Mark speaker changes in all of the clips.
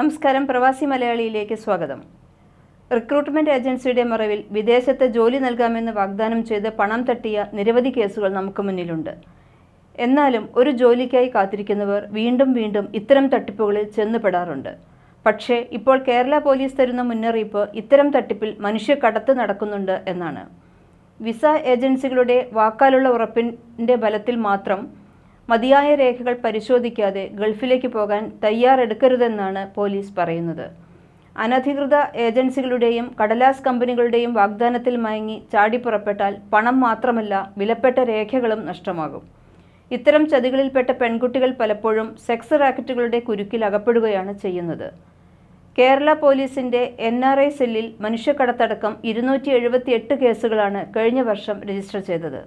Speaker 1: നമസ്കാരം പ്രവാസി മലയാളിയിലേക്ക് സ്വാഗതം. റിക്രൂട്ട്മെന്റ് ഏജൻസിയുടെ മറവിൽ വിദേശത്ത് ജോലി നൽകാമെന്ന് വാഗ്ദാനം ചെയ്ത് പണം തട്ടിയ നിരവധി കേസുകൾ നമുക്ക് മുന്നിലുണ്ട്. എന്നാലും ഒരു ജോലിക്കായി കാത്തിരിക്കുന്നവർ വീണ്ടും വീണ്ടും ഇത്തരം തട്ടിപ്പുകളിൽ ചെന്നുപെടാറുണ്ട്. പക്ഷേ ഇപ്പോൾ കേരള പോലീസ് തരുന്ന മുന്നറിയിപ്പ് ഇത്തരം തട്ടിപ്പിൽ മനുഷ്യക്കടത്ത് നടക്കുന്നുണ്ട് എന്നാണ്. വിസ ഏജൻസികളുടെ വാക്കാലുള്ള ഉറപ്പിന്റെ ബലത്തിൽ മാത്രം മതിയായ രേഖകൾ പരിശോധിക്കാതെ ഗൾഫിലേക്ക് പോകാൻ തയ്യാറെടുക്കരുതെന്നാണ് പോലീസ് പറയുന്നത്. അനധികൃത ഏജൻസികളുടെയും കടലാസ് കമ്പനികളുടെയും വാഗ്ദാനത്തിൽ മയങ്ങി ചാടിപ്പുറപ്പെട്ടാൽ പണം മാത്രമല്ല വിലപ്പെട്ട രേഖകളും നഷ്ടമാകും. ഇത്തരം ചതികളിൽപ്പെട്ട പെൺകുട്ടികൾ പലപ്പോഴും സെക്സ് റാക്കറ്റുകളുടെ കുരുക്കിൽ അകപ്പെടുകയാണ് ചെയ്യുന്നത്. കേരള പോലീസിന്റെ എൻ ആർ ഐ സെല്ലിൽ മനുഷ്യക്കടത്തടക്കം ഇരുന്നൂറ്റി എഴുപത്തിയെട്ട് കേസുകളാണ് കഴിഞ്ഞ വർഷം രജിസ്റ്റർ ചെയ്തത്.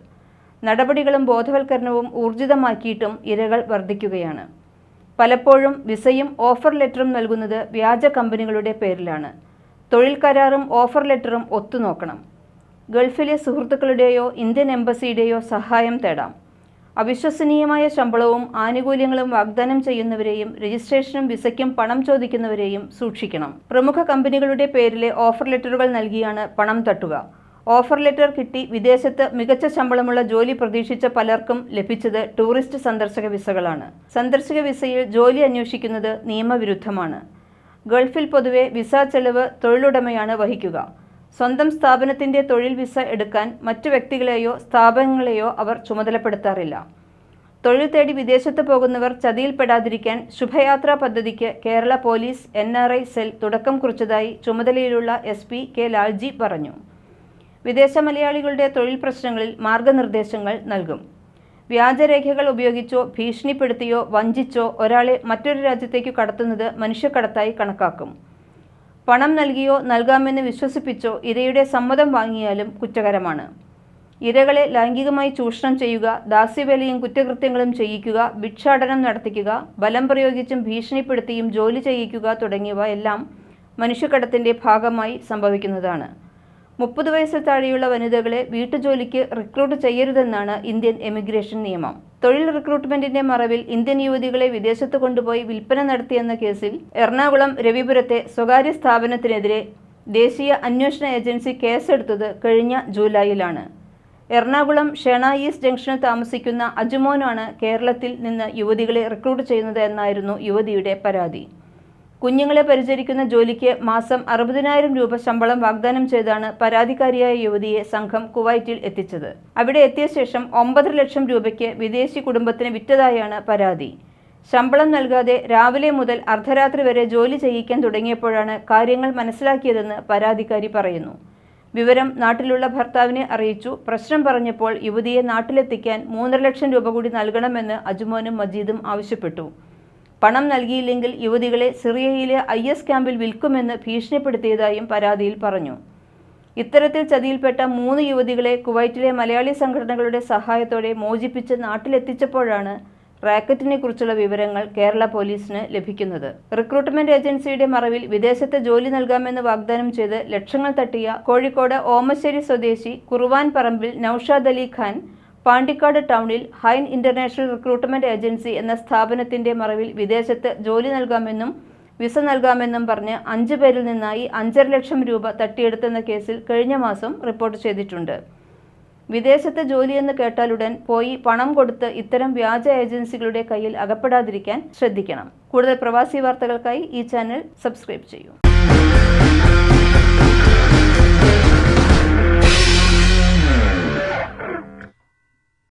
Speaker 1: നടപടികളും ബോധവൽക്കരണവും ഊർജിതമാക്കിയിട്ടും ഇരകൾ വർദ്ധിക്കുകയാണ്. പലപ്പോഴും വിസയും ഓഫർ ലെറ്ററും നൽകുന്നത് വ്യാജ കമ്പനികളുടെ പേരിലാണ്. തൊഴിൽ കരാറും ഓഫർ ലെറ്ററും ഒത്തുനോക്കണം. ഗൾഫിലെ സുഹൃത്തുക്കളുടെയോ ഇന്ത്യൻ എംബസിയുടെയോ സഹായം തേടാം. അവിശ്വസനീയമായ ശമ്പളവും ആനുകൂല്യങ്ങളും വാഗ്ദാനം ചെയ്യുന്നവരെയും രജിസ്ട്രേഷനും വിസയ്ക്കും പണം ചോദിക്കുന്നവരെയും സൂക്ഷിക്കണം. പ്രമുഖ കമ്പനികളുടെ പേരിലെ ഓഫർ ലെറ്ററുകൾ നൽകിയാണ് പണം തട്ടുക. ഓഫർ ലെറ്റർ കിട്ടി വിദേശത്ത് മികച്ച ശമ്പളമുള്ള ജോലി പ്രതീക്ഷിച്ച പലർക്കും ലഭിച്ചത് ടൂറിസ്റ്റ് സന്ദർശക വിസകളാണ്. സന്ദർശക വിസയിൽ ജോലി അന്വേഷിക്കുന്നത് നിയമവിരുദ്ധമാണ്. ഗൾഫിൽ പൊതുവെ വിസ ചെലവ് തൊഴിലുടമയാണ് വഹിക്കുക. സ്വന്തം സ്ഥാപനത്തിന്റെ തൊഴിൽ വിസ എടുക്കാൻ മറ്റു വ്യക്തികളെയോ സ്ഥാപനങ്ങളെയോ അവർ ചുമതലപ്പെടുത്താറില്ല. തൊഴിൽ തേടി വിദേശത്ത് പോകുന്നവർ ചതിയിൽപ്പെടാതിരിക്കാൻ ശുഭയാത്രാ പദ്ധതിക്ക് കേരള പോലീസ് എൻ സെൽ തുടക്കം കുറിച്ചതായി ചുമതലയിലുള്ള എസ് കെ ലാൽജി പറഞ്ഞു. വിദേശ മലയാളികളുടെ തൊഴിൽ പ്രശ്നങ്ങളിൽ മാർഗനിർദ്ദേശങ്ങൾ നൽകും. വ്യാജരേഖകൾ ഉപയോഗിച്ചോ ഭീഷണിപ്പെടുത്തിയോ വഞ്ചിച്ചോ ഒരാളെ മറ്റൊരു രാജ്യത്തേക്ക് കടത്തുന്നത് മനുഷ്യക്കടത്തായി കണക്കാക്കും. പണം നൽകിയോ നൽകാമെന്ന് വിശ്വസിപ്പിച്ചോ ഇരയുടെ സമ്മതം വാങ്ങിയാലും കുറ്റകരമാണ്. ഇരകളെ ലൈംഗികമായി ചൂഷണം ചെയ്യുക ദാസ്യവേലയും കുറ്റകൃത്യങ്ങളും ചെയ്യിക്കുക ഭിക്ഷാടനം നടത്തിക്കുക ബലം പ്രയോഗിച്ചും ഭീഷണിപ്പെടുത്തിയും ജോലി ചെയ്യിക്കുക തുടങ്ങിയവ എല്ലാം മനുഷ്യക്കടത്തിന്റെ ഭാഗമായി സംഭവിക്കുന്നതാണ്. മുപ്പത് വയസ്സിൽ താഴെയുള്ള വനിതകളെ വീട്ടുജോലിക്ക് റിക്രൂട്ട് ചെയ്യരുതെന്നാണ് ഇന്ത്യൻ എമിഗ്രേഷൻ നിയമം. തൊഴിൽ റിക്രൂട്ട്മെന്റിന്റെ മറവിൽ ഇന്ത്യൻ യുവതികളെ വിദേശത്ത് കൊണ്ടുപോയി വിൽപ്പന നടത്തിയെന്ന കേസിൽ എറണാകുളം രവിപുരത്തെ സ്വകാര്യ സ്ഥാപനത്തിനെതിരെ ദേശീയ അന്വേഷണ ഏജൻസി കേസെടുത്തത് കഴിഞ്ഞ ജൂലൈയിലാണ്. എറണാകുളം ഷെണ ഈസ്റ്റ് ജംഗ്ഷനിൽ താമസിക്കുന്ന അജുമോനാണ് കേരളത്തിൽ നിന്ന് യുവതികളെ റിക്രൂട്ട് ചെയ്യുന്നത് എന്നായിരുന്നു യുവതിയുടെ പരാതി. കുഞ്ഞുങ്ങളെ പരിചരിക്കുന്ന ജോലിക്ക് മാസം അറുപതിനായിരം രൂപ ശമ്പളം വാഗ്ദാനം ചെയ്താണ് പരാതിക്കാരിയായ യുവതിയെ സംഘം കുവൈറ്റിൽ എത്തിച്ചത്. അവിടെ എത്തിയ ശേഷം ഒമ്പതര ലക്ഷം രൂപയ്ക്ക് വിദേശി കുടുംബത്തിന് വിറ്റതായാണ് പരാതി. ശമ്പളം നൽകാതെ രാവിലെ മുതൽ അർദ്ധരാത്രി വരെ ജോലി ചെയ്യിക്കാൻ തുടങ്ങിയപ്പോഴാണ് കാര്യങ്ങൾ മനസ്സിലാക്കിയതെന്ന് പരാതിക്കാരി പറയുന്നു. വിവരം നാട്ടിലുള്ള ഭർത്താവിനെ അറിയിച്ചു. പ്രശ്നം പറഞ്ഞപ്പോൾ യുവതിയെ നാട്ടിലെത്തിക്കാൻ മൂന്നര ലക്ഷം രൂപ കൂടി നൽകണമെന്ന് അജുമോനും മജീദും ആവശ്യപ്പെട്ടു. പണം നൽകിയില്ലെങ്കിൽ യുവതികളെ സിറിയയിലെ ഐ എസ് ക്യാമ്പിൽ വിൽക്കുമെന്ന് ഭീഷണിപ്പെടുത്തിയതായും പരാതിയിൽ പറഞ്ഞു. ഇത്തരത്തിൽ ചതിയിൽപ്പെട്ട മൂന്ന് യുവതികളെ കുവൈറ്റിലെ മലയാളി സംഘടനകളുടെ സഹായത്തോടെ മോചിപ്പിച്ച് നാട്ടിലെത്തിച്ചപ്പോഴാണ് റാക്കറ്റിനെ കുറിച്ചുള്ള വിവരങ്ങൾ കേരള പോലീസിന് ലഭിക്കുന്നത്. റിക്രൂട്ട്മെന്റ് ഏജൻസിയുടെ മറവിൽ വിദേശത്ത് ജോലി നൽകാമെന്ന് വാഗ്ദാനം ചെയ്ത് ലക്ഷങ്ങൾ തട്ടിയ കോഴിക്കോട് ഓമശ്ശേരി സ്വദേശി കുറുവാൻ പറമ്പിൽ നൌഷാദ് അലി ഖാൻ പാണ്ടിക്കാട് ടൗണിൽ ഹൈൻ ഇന്റർനാഷണൽ റിക്രൂട്ട്മെന്റ് ഏജൻസി എന്ന സ്ഥാപനത്തിന്റെ മറവിൽ വിദേശത്ത് ജോലി നൽകാമെന്നും വിസ നൽകാമെന്നും പറഞ്ഞ് അഞ്ചു പേരിൽ നിന്നായി അഞ്ചര ലക്ഷം രൂപ തട്ടിയെടുത്തെന്ന കേസിൽ കഴിഞ്ഞ മാസം റിപ്പോർട്ട് ചെയ്തിട്ടുണ്ട്. വിദേശത്ത് ജോലിയെന്ന് കേട്ടാലുടൻ പോയി പണം കൊടുത്ത് ഇത്തരം വ്യാജ ഏജൻസികളുടെ കയ്യിൽ അകപ്പെടാതിരിക്കാൻ ശ്രദ്ധിക്കണം. കൂടുതൽ പ്രവാസി വാർത്തകൾക്കായി ഈ ചാനൽ സബ്സ്ക്രൈബ് ചെയ്യൂ.